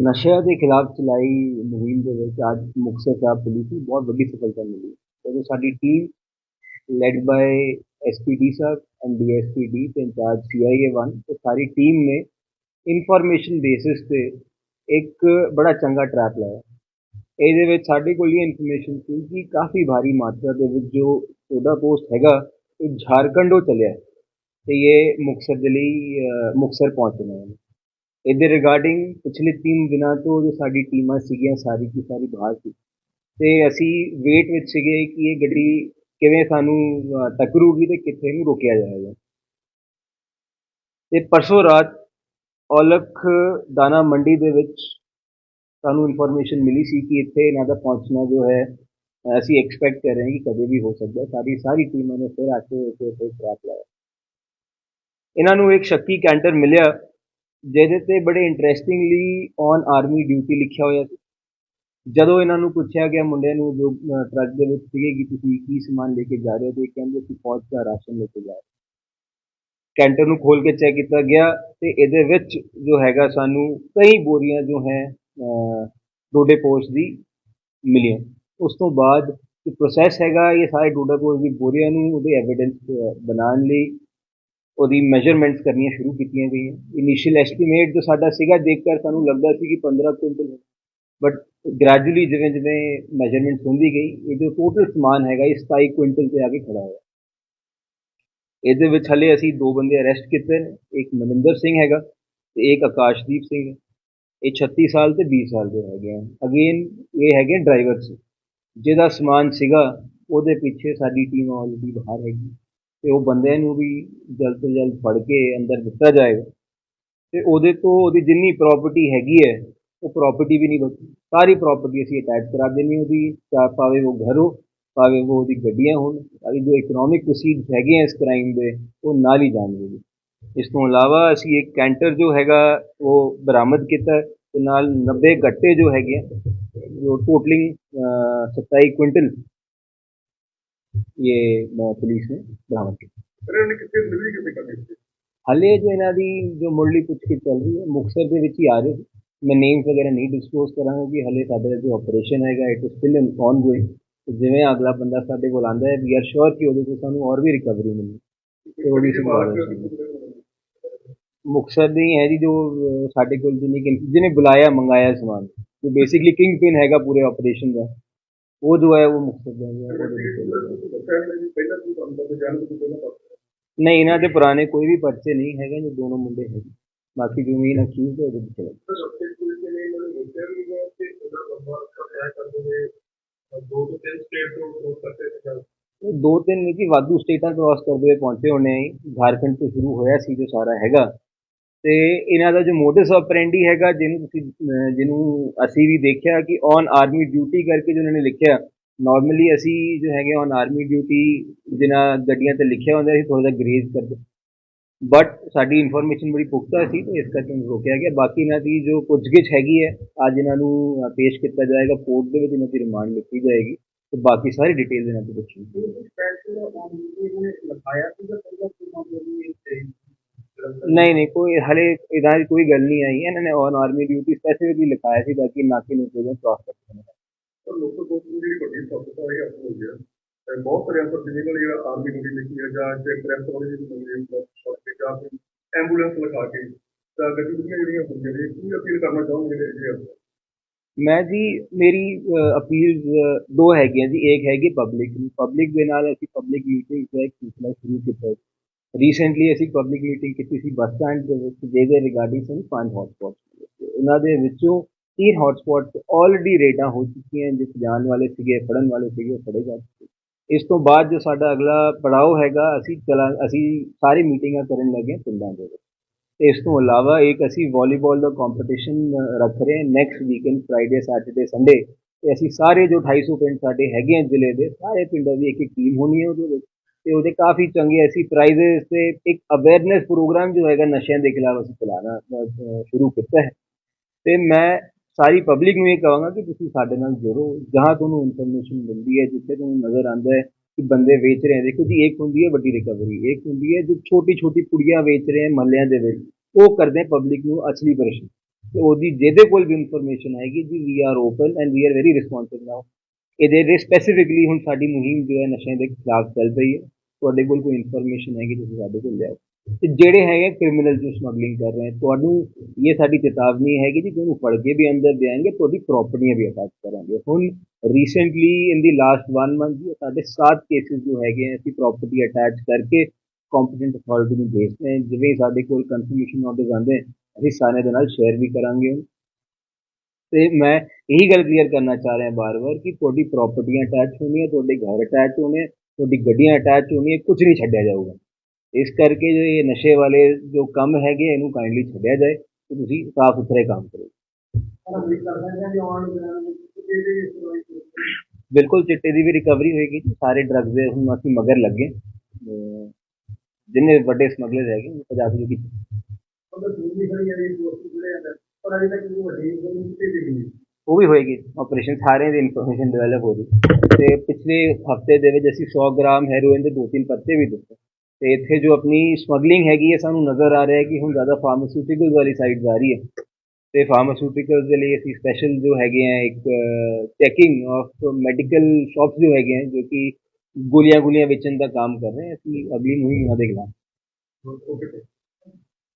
ਨਸ਼ਿਆਂ ਦੇ ਖਿਲਾਫ ਚਲਾਈ ਮੁਹਿੰਮ ਦੇ ਵਿੱਚ ਅੱਜ ਮੁਕਤਸਰ ਸਾਹਿਬ ਪੁਲਿਸ ਨੂੰ ਬਹੁਤ ਵੱਡੀ ਸਫਲਤਾ ਮਿਲੀ ਜਦੋਂ ਸਾਡੀ ਟੀਮ ਲੈਡ ਬਾਈ ਐਸਪੀਡੀ ਸਾਹਿਬ ਐਂਡ ਡੀਐਸਪੀ ਡੀ ਤੇ ਇੰਚਾਰਜ ਸੀਆਈਏ 1 ਤੇ ਸਾਰੀ ਟੀਮ ਨੇ ਇਨਫੋਰਮੇਸ਼ਨ ਬੇਸਿਸ ਤੇ ਇੱਕ ਬੜਾ ਚੰਗਾ ਟਰੈਪ ਲਾਇਆ ਇਹਦੇ ਵਿੱਚ ਸਾਡੇ ਕੋਲ ਇਹ ਇਨਫੋਰਮੇਸ਼ਨ ਸੀ ਕਿ ਕਾਫੀ ਭਾਰੀ ਮਾਤਰਾ ਦੇ ਵਿੱਚ ਜੋ ਉਹਦਾ ਪੋਸਟ ਹੈਗਾ ਇਹ ਝਾਰਖੰਡੋਂ ਚੱਲਿਆ ਹੈ ਤੇ ਇਹ ਮੁਕਤਸਰ ਦੇ ਲਈ ਅਹ, ਮੁਕਤਸਰ ਪਹੁੰਚਣਾ ਹੈ ਇਹਦੇ ਰਿਗਾਰਡਿੰਗ ਪਿਛਲੇ ਤਿੰਨ ਦਿਨਾਂ ਤੋਂ ਜੋ ਸਾਡੀ ਟੀਮਾਂ ਸੀਗੀਆਂ, ਸਾਰੀ ਕੀ ਸਾਰੀ ਬਾਹਰ ਸੀ। ਤੇ ਅਸੀਂ ਵੇਟ ਵਿੱਚ ਸੀਗੇ ਕਿ ਇਹ ਗੱਡੀ ਕਿਵੇਂ ਸਾਨੂੰ ਟੱਕਰੂਗੀ ਤੇ ਕਿੱਥੇ ਨੂੰ ਰੋਕਿਆ ਜਾਏਗਾ। ਤੇ ਪਰਸੋਂ ਰਾਤ ਔਲਖ ਦਾਣਾ ਮੰਡੀ ਦੇ ਵਿੱਚ ਸਾਨੂੰ ਇਨਫੋਰਮੇਸ਼ਨ ਮਿਲੀ ਸੀ ਕਿ ਇੱਥੇ ਇਹਨਾਂ ਦਾ ਪਹੁੰਚਣਾ ਜੋ ਹੈ, ਅਸੀਂ ਐਕਸਪੈਕਟ ਕਰ ਰਹੇ ਹਾਂ ਕਿ ਕਦੇ ਵੀ ਹੋ ਸਕਦਾ। ਸਾਡੀ ਸਾਰੀ ਟੀਮਾਂ ਨੇ ਫਿਰ ਆ ਕੇ ਇੱਥੇ ਉੱਥੇ ਟਰੈਪ ਲਾਇਆ। ਇਹਨਾਂ ਨੂੰ ਇੱਕ ਸ਼ੱਕੀ ਕੈਂਟਰ ਮਿਲਿਆ। ਜਿਹਦੇ ਤੇ ਬੜੇ ਇੰਟਰਸਟਿੰਗਲੀ ਔਨ ਆਰਮੀ ਡਿਊਟੀ ਲਿਖਿਆ ਹੋਇਆ ਸੀ ਜਦੋਂ ਇਹਨਾਂ ਨੂੰ ਪੁੱਛਿਆ ਗਿਆ ਮੁੰਡਿਆਂ ਨੂੰ ਜੋ ਟਰੱਕ ਦੇ ਵਿੱਚ ਸੀਗੇ ਕਿ ਤੁਸੀਂ ਕੀ ਸਮਾਨ ਲੈ ਕੇ ਜਾ ਰਹੇ ਹੋ, ਤੇ ਇਹ ਕਹਿੰਦੇ ਅਸੀਂ ਫੌਜ ਦਾ ਰਾਸ਼ਨ ਲੈ ਕੇ ਜਾ ਰਹੇ ਹਾਂ। ਕੈਂਟਰ ਨੂੰ ਖੋਲ ਕੇ ਚੈੱਕ ਕੀਤਾ ਗਿਆ ਤੇ ਇਹਦੇ ਵਿੱਚ ਜੋ ਹੈਗਾ ਸਾਨੂੰ ਕਈ ਬੋਰੀਆਂ ਜੋ ਹੈ ਡੋਡੇ ਪੋਸਟ ਦੀ ਮਿਲੀਆਂ ਉਸ ਤੋਂ ਬਾਅਦ ਜੋ ਪ੍ਰੋਸੈਸ ਹੈਗਾ, ਇਹ ਸਾਰੇ ਡੋਡਾ ਪੋਸਟ ਦੀ ਬੋਰੀਆਂ ਨੂੰ ਉਹਦੇ ਐਵੀਡੈਂਸ ਬਣਾਉਣ ਲਈ ਉਹਦੀ ਮੈਜ਼ਰਮੈਂਟਸ ਕਰਨੀਆਂ ਸ਼ੁਰੂ ਕੀਤੀਆਂ ਗਈਆਂ। ਇਨੀਸ਼ੀਅਲ ਐਸਟੀਮੇਟ ਜੋ ਸਾਡਾ ਸੀਗਾ ਦੇਖ ਕਰ ਸਾਨੂੰ ਲੱਗਦਾ ਸੀ ਕਿ 15 ਕੁਇੰਟਲ ਬਟ ਗ੍ਰੈਜੂਅਲੀ ਜਿਵੇਂ ਜਿਵੇਂ ਮੈਜ਼ਰਮੈਂਟਸ ਹੁੰਦੀ ਗਈ ਇਹ ਜੋ ਟੋਟਲ ਸਮਾਨ ਹੈਗਾ ਇਹ 27 ਕੁਇੰਟਲ ਤੇ ਆ ਕੇ ਖੜਾ ਹੋਇਆ। ਇਹਦੇ ਵਿੱਚ ਹਲੇ ਅਸੀਂ ਦੋ ਬੰਦੇ ਅਰੈਸਟ ਕੀਤੇ ਨੇ, ਇੱਕ ਮਨਿੰਦਰ ਸਿੰਘ ਹੈਗਾ ਤੇ ਇੱਕ ਆਕਾਸ਼ਦੀਪ ਸਿੰਘ ਇਹ 36 ਸਾਲ ਤੇ 20 ਸਾਲ ਦੇ ਹੈਗੇ ਆ ਅਗੇਨ ਇਹ ਹੈਗੇ ਡਰਾਈਵਰ ਸੀ ਜਿਹਦਾ ਸਮਾਨ ਸੀਗਾ, ਉਹਦੇ ਪਿੱਛੇ ਸਾਡੀ ਟੀਮ ਆਲਰੇਡੀ ਬਾਹਰ ਹੈਗੀ। ਤੇ ਉਹ ਬੰਦਿਆਂ ਨੂੰ ਵੀ ਜਲਦ ਤੋਂ ਜਲਦ ਫੜ ਕੇ ਅੰਦਰ ਦਿੱਤਾ ਜਾਏਗਾ ਤੇ ਉਹਦੇ ਤੋਂ ਉਹਦੀ ਜਿੰਨੀ ਪ੍ਰਾਪਰਟੀ ਹੈਗੀ ਹੈ, ਉਹ ਪ੍ਰਾਪਰਟੀ ਵੀ ਨਹੀਂ ਬਚੀ ਸਾਰੀ ਪ੍ਰਾਪਰਟੀ ਅਸੀਂ ਅਟੈਚ ਕਰਾ ਦੇਣੀ ਉਹਦੀ, ਚਾਹ ਭਾਵੇਂ ਉਹ ਘਰ ਹੋ, ਭਾਵੇਂ ਉਹ ਉਹਦੀ ਗੱਡੀਆਂ ਹੋਣ, ਭਾਵੇਂ ਜੋ ਇਕਨੋਮਿਕ ਪ੍ਰੋਸੀਡਸ ਹੈਗੇ ਆ ਇਸ ਕ੍ਰਾਈਮ ਦੇ, ਉਹ ਨਾਲ ਹੀ ਜਾਣਗੇ ਜੀ। ਇਸ ਤੋਂ ਇਲਾਵਾ ਅਸੀਂ ਇੱਕ ਕੈਂਟਰ ਜੋ ਹੈਗਾ, ਉਹ ਬਰਾਮਦ ਕੀਤਾ ਹੈ ਤੇ ਨਾਲ 90 ਗੱਟੇ ਜੋ ਹੈਗੇ ਆ, ਜੋ ਟੋਟਲਿੰਗ 27 ਕੁਇੰਟਲ ਕਿੱਥੇ ਡਿਲੀਵਰੀ ਕਿੱਥੇ ਕਰਨੀ ਸੀ ਹਲੇ ਜੋ ਇਹਨਾਂ ਦੀ ਜੋ ਮੁੱਢਲੀ ਪੁੱਛਗਿੱਛ ਚੱਲ ਰਹੀ ਹੈ ਮੁਕਤਸਰ ਦੇ ਵਿੱਚ ਹੀ ਆ ਰਹੇ। ਮੈਂ ਨੇਮਸ ਵਗੈਰਾ ਨਹੀਂ ਡਿਸਕਲੋਜ਼ ਕਰਾਂਗਾ ਕਿ ਹਲੇ ਸਾਡਾ ਜੋ ਆਪਰੇਸ਼ਨ ਹੈਗਾ it is still ongoing ਜਿਵੇਂ ਅਗਲਾ ਬੰਦਾ ਸਾਡੇ ਕੋਲ ਆਂਦਾ ਹੈ ਵੀ ਆਰ ਸ਼ੋਰ ਕਿ ਉਹਦੇ ਤੋਂ ਸਾਨੂੰ ਹੋਰ ਵੀ ਰਿਕਵਰੀ ਮਿਲਣੀ ਤੇ ਉਹਦੀ ਸੰਭਾਲ ਹੈ ਮੁਕਤਸਰ ਦੀ ਹੈ ਜੀ ਜੋ ਸਾਡੇ ਕੋਲ ਜਿਹਨੇ ਕਿ ਜਿਹਨੇ ਬੁਲਾਇਆ ਮੰਗਾਇਆ ਸਮਾਨ। ਜੋ ਬੇਸਿਕਲੀ ਕਿੰਗ ਪਿਨ ਹੈਗਾ ਪੂਰੇ ਆਪਰੇਸ਼ਨ ਦਾ। ਉਹ ਜੋ ਹੈ, ਉਹ ਮੁਕਤਸਰ ਦਾ ਹੈ ਨਹੀਂ, ਇਹਨਾਂ ਦੇ ਪੁਰਾਣੇ ਕੋਈ ਵੀ ਪਰਚੇ ਨਹੀਂ ਹੈਗੇ, ਜੋ ਦੋਨੋਂ ਮੁੰਡੇ ਹੈਗੇ। ਬਾਕੀ ਜੋ ਮੇਨ ਅਕਿਊਜ਼ ਹੈ ਉਹਦੇ ਵਿੱਚ ਚਲੇ ਦੋ ਤਿੰਨ ਇਹ ਦੋ ਤਿੰਨ ਨਹੀਂ ਕਿ ਵਾਧੂ ਸਟੇਟਾਂ ਕ੍ਰਾਸ ਕਰਦੇ ਹੋਏ ਪਹੁੰਚੇ ਹੋਣੇ ਝਾਰਖੰਡ ਤੋਂ ਸ਼ੁਰੂ ਹੋਇਆ ਸੀ ਜੋ ਸਾਰਾ ਹੈਗਾ। ਤੇ ਇਹਨਾਂ ਦਾ ਜੋ ਮੋਡਸ ਆਪਰੈਂਡੀ ਹੈਗਾ, ਜਿਹਨੂੰ ਤੁਸੀਂ ਜਿਹਨੂੰ ਅਸੀਂ ਵੀ ਦੇਖਿਆ ਕਿ ਔਨ ਆਰਮੀ ਡਿਊਟੀ ਕਰਕੇ ਜੋ ਉਹਨਾਂ ਨੇ ਲਿਖਿਆ ਨਾਰਮਲੀ ਅਸੀਂ ਜੋ ਹੈਗੇ ਔਨ ਆਰਮੀ ਡਿਊਟੀ ਜਿਨ੍ਹਾਂ ਗੱਡੀਆਂ ਤੇ ਲਿਖਿਆ ਹੁੰਦਾ ਸੀ ਥੋੜਾ ਜਿਹਾ ਗਰੇਜ਼ ਕਰਦੇ ਬਟ ਸਾਡੀ ਇਨਫੋਰਮੇਸ਼ਨ ਬੜੀ ਪੁਖਤਾ ਸੀ, ਤੇ ਇਸ ਕਰਕੇ ਉਹਨੂੰ ਰੋਕਿਆ ਗਿਆ। ਬਾਕੀ ਇਹਨਾਂ ਦੀ ਜੋ ਪੁੱਛਗਿੱਛ ਹੈਗੀ ਹੈ, ਅੱਜ ਇਹਨਾਂ ਨੂੰ ਪੇਸ਼ ਕੀਤਾ ਜਾਏਗਾ ਕੋਰਟ ਦੇ ਵਿੱਚ ਇਹਨਾਂ ਦੀ ਰਿਮਾਂਡ ਲਿੱਤੀ ਜਾਏਗੀ। ਤੇ ਬਾਕੀ ਸਾਰੀ ਡਿਟੇਲ ਇਹਨਾਂ ਤੋਂ ਪੁੱਛੀ ਸਪੈਸ਼ਲ ਆਨ ਇਹਨੇ ਲਿਖਾਇਆ ਸੀ ਕਿ ਪਹਿਲਾਂ ਤੂੰ ਮਾਮਲੇ ਦੀ ਨਹੀਂ ਨਹੀਂ ਕੋਈ ਹਲੇ ਇਹਦਾ ਦੀ ਕੋਈ ਗੱਲ ਨਹੀਂ ਆਈ ਇਹਨਾਂ ਨੇ ਔਨ ਆਰਮੀ ਡਿਊਟੀ ਸਪੈਸੀਫਿਕਲੀ ਲਿਖਾਇਆ ਸੀ ਬਾਕੀ ਨਾਕੇ ਨੂੰ ਕੋਈ ਕ੍ਰਾਸ ਕਰਦੇ ਨੇ ਪਰ ਲੋਕਾਂ ਕੋਲ ਜਿਹੜੀ ਵੱਡੀ ਸਫਲਤਾ ਇਹ ਹਾਸਲ ਹੋ ਗਿਆ ਤੇ ਬਹੁਤ ਸਾਰੇ ਅੰਦਰ ਜਿਨ੍ਹਾਂ ਨੇ ਜਿਹੜਾ ਆਰਮੀ ਡਿਊਟੀ ਲਿਖੀ ਹੈ ਜਾਂ ਜੇ ਪ੍ਰੈਸ ਵਾਲੇ ਜਿਹੜੀ ਮੰਗੇ ਸ਼ੌਟ ਕੇ ਜਾਂ ਫਿਰ ਐਂਬੂਲੈਂਸ ਲਿਖਾ ਕੇ ਤਾਂ ਗਤੀਵਿਧੀਆਂ ਜਿਹੜੀਆਂ ਹੁੰਦੀਆਂ ਨੇ ਕੀ ਅਪੀਲ ਕਰਨਾ ਚਾਹੋਗੇ ਜਿਹੜੇ ਜਿਹੜੇ ਅਫਸਰ? ਮੈਂ ਜੀ ਮੇਰੀ ਅਪੀਲ ਦੋ ਹੈਗੀਆਂ ਜੀ ਇੱਕ ਹੈਗੀ ਪਬਲਿਕ ਨੂੰ ਪਬਲਿਕ ਦੇ ਨਾਲ ਅਸੀਂ ਪਬਲਿਕ ਮੀਟਿੰਗ ਦਾ ਇੱਕ ਸਿਲਸਿਲਾ ਸ਼ੁਰੂ ਕੀਤਾ ਰੀਸੈਂਟਲੀ ਅਸੀਂ ਪਬਲਿਕ ਮੀਟਿੰਗ ਕੀਤੀ ਸੀ ਬੱਸ ਸਟੈਂਡ ਦੇ ਵਿੱਚ, ਜਿਹਦੇ ਰਿਗਾਰਡਿੰਗ ਸਾਨੂੰ ਪੰਜ ਹੌਟਸਪੌਟਸ ਉਹਨਾਂ ਦੇ ਵਿੱਚੋਂ ਤਿੰਨ ਹੌਟਸਪੌਟਸ ਆਲਰੇਡੀ ਰੇਡਾਂ ਹੋ ਚੁੱਕੀਆਂ ਜਿਸ ਜਾਣ ਵਾਲੇ ਸੀਗੇ, ਫੜਨ ਵਾਲੇ ਸੀਗੇ, ਉਹ ਫੜੇ ਜਾ ਚੁੱਕੇ ਇਸ ਤੋਂ ਬਾਅਦ ਜੋ ਸਾਡਾ ਅਗਲਾ ਪੜਾਅ ਹੈਗਾ, ਅਸੀਂ ਚਲਾ, ਅਸੀਂ ਸਾਰੀ ਮੀਟਿੰਗਾਂ ਕਰਨ ਲੱਗੇ ਹਾਂ ਪਿੰਡਾਂ ਦੇ ਵਿੱਚ। ਤੇ ਇਸ ਤੋਂ ਇਲਾਵਾ ਇੱਕ ਅਸੀਂ ਵਾਲੀਬਾਲ ਦਾ ਕੰਪੀਟੀਸ਼ਨ ਰੱਖ ਰਹੇ ਹਾਂ next weekend Friday Saturday Sunday ਤੇ ਅਸੀਂ ਸਾਰੇ ਜੋ 250 ਪਿੰਡ ਸਾਡੇ ਹੈਗੇ ਆ ਜ਼ਿਲ੍ਹੇ ਦੇ, ਸਾਰੇ ਪਿੰਡਾਂ ਦੀ ਇੱਕ ਇੱਕ ਟੀਮ ਹੋਣੀ ਹੈ ਉਹਦੇ ਵਿੱਚ। ਤੇ ਉਹਦੇ ਕਾਫੀ ਚੰਗੇ ਅਸੀਂ ਪ੍ਰਾਈਜ਼es ਤੇ ਇੱਕ ਅਵੇਅਰਨੈਸ ਪ੍ਰੋਗਰਾਮ ਜੋ ਹੈਗਾ ਨਸ਼ਿਆਂ ਦੇ ਖਿਲਾਫ ਅਸੀਂ ਚਲਾਉਣਾ ਸ਼ੁਰੂ ਕੀਤਾ ਹੈ। ਤੇ ਮੈਂ ਸਾਰੀ ਪਬਲਿਕ ਨੂੰ ਇਹ ਕਹਾਂਗਾ ਕਿ ਤੁਸੀਂ ਸਾਡੇ ਨਾਲ ਜੁੜੋ। ਜਹਾਂ ਤੁਹਾਨੂੰ ਇਨਫੋਰਮੇਸ਼ਨ ਮਿਲਦੀ ਹੈ, ਜਿੱਥੇ ਤੁਹਾਨੂੰ ਨਜ਼ਰ ਆਉਂਦਾ ਹੈ ਕਿ ਬੰਦੇ ਵੇਚ ਰਹੇ ਦੇਖੋ ਜੀ, ਇੱਕ ਹੁੰਦੀ ਹੈ ਵੱਡੀ ਰਿਕਵਰੀ ਇੱਕ ਹੁੰਦੀ ਹੈ ਜੋ ਛੋਟੀ ਛੋਟੀ ਕੁੜੀਆਂ ਵੇਚ ਰਹੇ ਹੈ ਮਹੱਲਿਆਂ ਦੇ ਵਿੱਚ। ਉਹ ਕਰਦੇ ਪਬਲਿਕ ਨੂੰ ਅਸਲੀ ਪਰੇਸ਼ਾਨ। ਤੇ ਉਹਦੀ ਜਿਹਦੇ ਕੋਲ ਵੀ ਇਨਫੋਰਮੇਸ਼ਨ ਆਏਗੀ, ਜੀ we are open and we are very responsive now ਇਹਦੇ ਲਈ ਸਪੈਸੀਫਿਕਲੀ ਹੁਣ ਸਾਡੀ ਮੁਹਿੰਮ ਜੋ ਹੈ ਨਸ਼ਿਆਂ ਦੇ ਖਿਲਾਫ ਚੱਲ ਰਹੀ ਹੈ। ਤੁਹਾਡੇ ਕੋਲ ਕੋਈ ਇਨਫੋਰਮੇਸ਼ਨ ਹੈਗੀ ਤੁਸੀਂ ਸਾਡੇ ਕੋਲ ਲਿਆਓ। ਤੇ ਜਿਹੜੇ ਹੈਗੇ ਕ੍ਰਿਮੀਨਲ ਜੋ ਸਮਗਲਿੰਗ ਕਰ ਰਹੇ ਹੈ, ਤੁਹਾਨੂੰ ਇਹ ਸਾਡੀ ਚੇਤਾਵਨੀ ਹੈਗੀ ਜੀ, ਤੁਹਾਨੂੰ ਫੜ ਕੇ ਵੀ ਅੰਦਰ ਦੇਾਂਗੇ ਤੁਹਾਡੀ ਪ੍ਰਾਪਰਟੀਆਂ ਵੀ ਅਟੈਚ ਕਰਾਂਗੇ। ਹੁਣ recently in the last 1 month ਜੀ, ਸਾਡੇ 7 ਕੇਸਿਸ ਜੋ ਹੈਗੇ ਹੈ ਅਸੀਂ ਪ੍ਰਾਪਰਟੀ ਅਟੈਚ ਕਰਕੇ ਕੰਪੀਟੈਂਟ ਅਥਾਰਟੀ ਨੂੰ ਭੇਜਦੇ ਹਾਂ। ਜਿਵੇਂ ਸਾਡੇ ਕੋਲ ਕਨਫਰਮੇਸ਼ਨ ਆਉਂਦੇ ਜਾਂਦੇ ਅਸੀਂ ਸਾਰਿਆਂ ਦੇ ਨਾਲ ਸ਼ੇਅਰ ਵੀ ਕਰਾਂਗੇ। ਤੇ ਮੈਂ ਇਹੀ ਗੱਲ ਕਲੀਅਰ ਕਰਨਾ ਚਾਹ ਰਿਹਾ ਬਾਰ-ਬਾਰ ਕਿ ਤੁਹਾਡੀ ਪ੍ਰਾਪਰਟੀਆਂ ਅਟੈਚ ਹੋਣੀਆਂ, ਤੁਹਾਡੇ ਘਰ ਅਟੈਚ ਹੋਣੇ, ਤੁਹਾਡੀ ਗੱਡੀਆਂ ਅਟੈਚ ਹੋਣੀਆਂ, ਕੁਝ ਨਹੀਂ ਛੱਡਿਆ ਜਾਊਗਾ। ਇਸ ਕਰਕੇ ਜੋ ਇਹ ਨਸ਼ੇ ਵਾਲੇ ਜੋ ਕੰਮ ਹੈਗੇ ਇਹਨੂੰ ਕਾਈਂਡਲੀ ਛੱਡਿਆ ਜਾਏ ਤੇ ਤੁਸੀਂ ਸਾਫ਼ ਸੁਥਰੇ ਕੰਮ ਕਰੋ। ਬਿਲਕੁਲ, ਚਿੱਟੇ ਦੀ ਵੀ ਰਿਕਵਰੀ ਹੋਏਗੀ ਸਾਰੇ ਡਰੱਗਸ ਦੇ ਹੁਣ ਅਸੀਂ ਮਗਰ ਲੱਗੇ ਜਿੰਨੇ ਵੱਡੇ ਸਮਗਲਰ ਹੈਗੇ, ਉਹ ਪੰਜਾਬ ਦੇ ਵਿੱਚ ਉਹ ਵੀ ਹੋਏਗੀ ਆਪਰੇਸ਼ਨ ਸਾਰਿਆਂ ਦੀ ਇਨਫੋਰਮੇਸ਼ਨ ਡਿਵੈਲਪ ਹੋ ਰਹੀ ਤੇ ਪਿਛਲੇ ਹਫ਼ਤੇ ਦੇ ਵਿੱਚ ਅਸੀਂ 100 ਗ੍ਰਾਮ ਹੈਰੋਇਨ ਦੇ ਦੋ ਤਿੰਨ ਪੱਤੇ ਵੀ ਦਿੱਤੇ। ਤੇ ਇੱਥੇ ਜੋ ਆਪਣੀ ਸਮਗਲਿੰਗ ਹੈਗੀ ਹੈ ਸਾਨੂੰ ਨਜ਼ਰ ਆ ਰਿਹਾ ਹੈ ਕਿ ਹੁਣ ਜ਼ਿਆਦਾ ਫਾਰਮਾਸਿਊਟੀਕਲਸ ਵਾਲੀ ਸਾਈਡ ਜਾ ਰਹੀ ਹੈ। ਤੇ ਫਾਰਮਾਸਿਊਟੀਕਲਸ ਦੇ ਲਈ ਅਸੀਂ ਸਪੈਸ਼ਲ ਜੋ ਹੈਗੇ ਆ ਇੱਕ ਚੈਕਿੰਗ ਆਫ ਮੈਡੀਕਲ ਸ਼ਾਪਸ ਜੋ ਹੈਗੇ ਆ ਜੋ ਕਿ ਗੋਲੀਆਂ ਗੋਲੀਆਂ ਵੇਚਣ ਦਾ ਕੰਮ ਕਰ ਰਹੇ ਆ ਅਸੀਂ ਅਗਲੀ ਮੁਹਿੰਮ ਉਹਨਾਂ ਦੇ ਖਿਲਾਫ